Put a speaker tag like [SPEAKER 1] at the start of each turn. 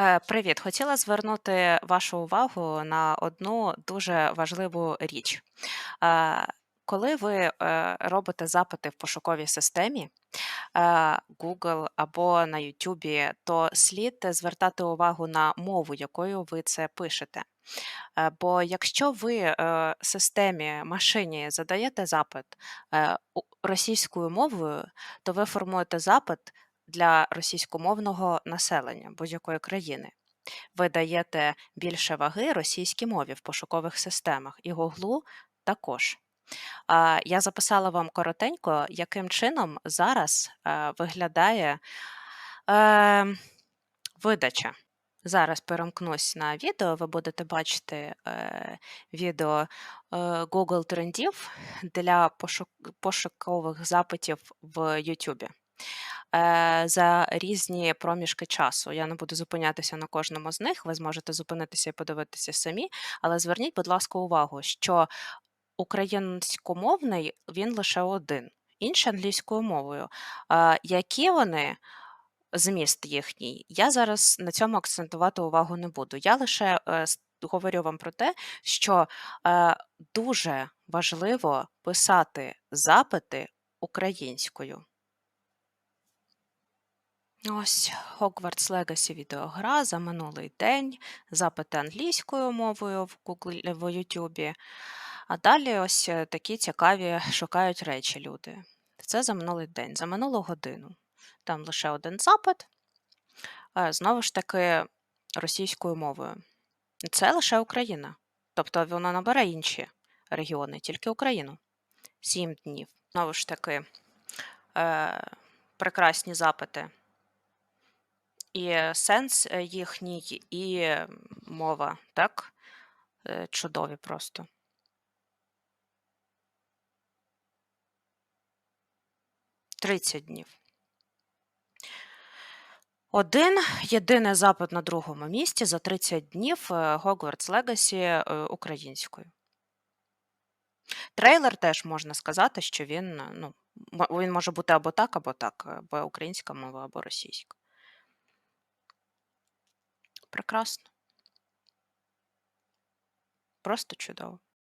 [SPEAKER 1] Е, Привіт, хотіла звернути вашу увагу на одну дуже важливу річ. Е, Коли ви е, робите запити в пошуковій системі Google або на YouTube, то слід звертати увагу на мову, якою ви це пишете. Бо якщо ви системі машині задаєте запит російською мовою, то ви формуєте запит для російськомовного населення будь-якої країни. Ви даєте більше ваги російській мові в пошукових системах і Гуглу також. Я записала вам коротенько, яким чином зараз е, виглядає е, видача. Зараз перемкнусь на відео, ви будете бачити е, відео е, Google трендів для пошук, пошукових запитів в YouTube е, за різні проміжки часу. Я не буду зупинятися на кожному з них, ви зможете зупинитися і подивитися самі, але зверніть, будь ласка, увагу, що українськомовний він лише один, інший англійською мовою. Е, Які вони? Зміст їхній, я зараз на цьому акцентувати увагу не буду. Я лише е, говорю вам про те, що е, дуже важливо писати запити українською. Ось Hogwarts Legacy відеогра за минулий день, запити англійською мовою в Google, в YouTube. А далі ось е, такі цікаві шукають речі люди. Це за минулий день, за минулу годину. Там лише один запит, е, знову ж таки, російською мовою. Це лише Україна. Тобто вона набере інші регіони, тільки Україну. Сім днів. Знову ж таки, е, прекрасні запити. І сенс е, їхній, і мова, так? Е, Чудові просто. Тридцять днів. Один єдиний запит на другому місці за 30 днів е, Hogwarts Legacy українською. Трейлер теж можна сказати, що він, ну, він може бути або так, або так, або українська мова, або російська. Прекрасно. Просто чудово.